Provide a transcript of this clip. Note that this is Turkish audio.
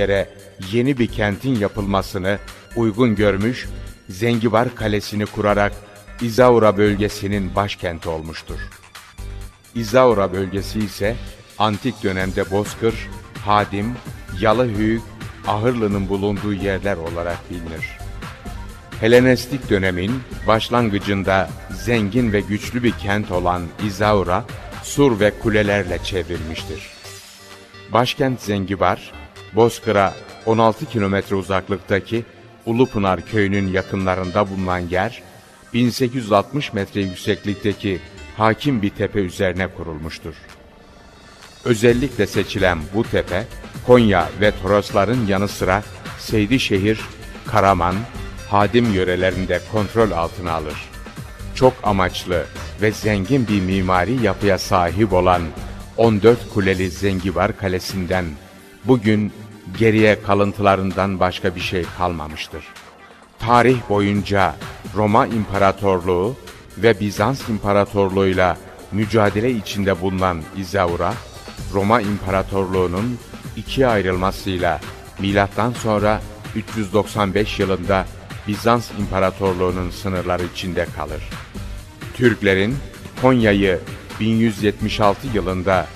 yere yeni bir kentin yapılmasını uygun görmüş, Zengibar Kalesi'ni kurarak İzaura bölgesinin başkenti olmuştur. İzaura bölgesi ise antik dönemde Bozkır, Hadim, Yalıhöyük, Ahırlı'nın bulunduğu yerler olarak bilinir. Helenistik dönemin başlangıcında zengin ve güçlü bir kent olan İzaura, sur ve kulelerle çevrilmiştir. Başkent Zengibar, Bozkır'a 16 kilometre uzaklıktaki Ulupınar köyünün yakınlarında bulunan yer, 1860 metre yükseklikteki hakim bir tepe üzerine kurulmuştur. Özellikle seçilen bu tepe, Konya ve Torosların yanı sıra Seydişehir, Karaman, Hadim yörelerinde kontrol altına alır. Çok amaçlı ve zengin bir mimari yapıya sahip olan 14 kuleli Zengibar Kalesi'nden bugün geriye kalıntılarından başka bir şey kalmamıştır. Tarih boyunca Roma İmparatorluğu ve Bizans İmparatorluğu'yla mücadele içinde bulunan İzaura, Roma İmparatorluğu'nun ikiye ayrılmasıyla milattan sonra 395 yılında Bizans İmparatorluğu'nun sınırları içinde kalır. Türklerin Konya'yı 1176 yılında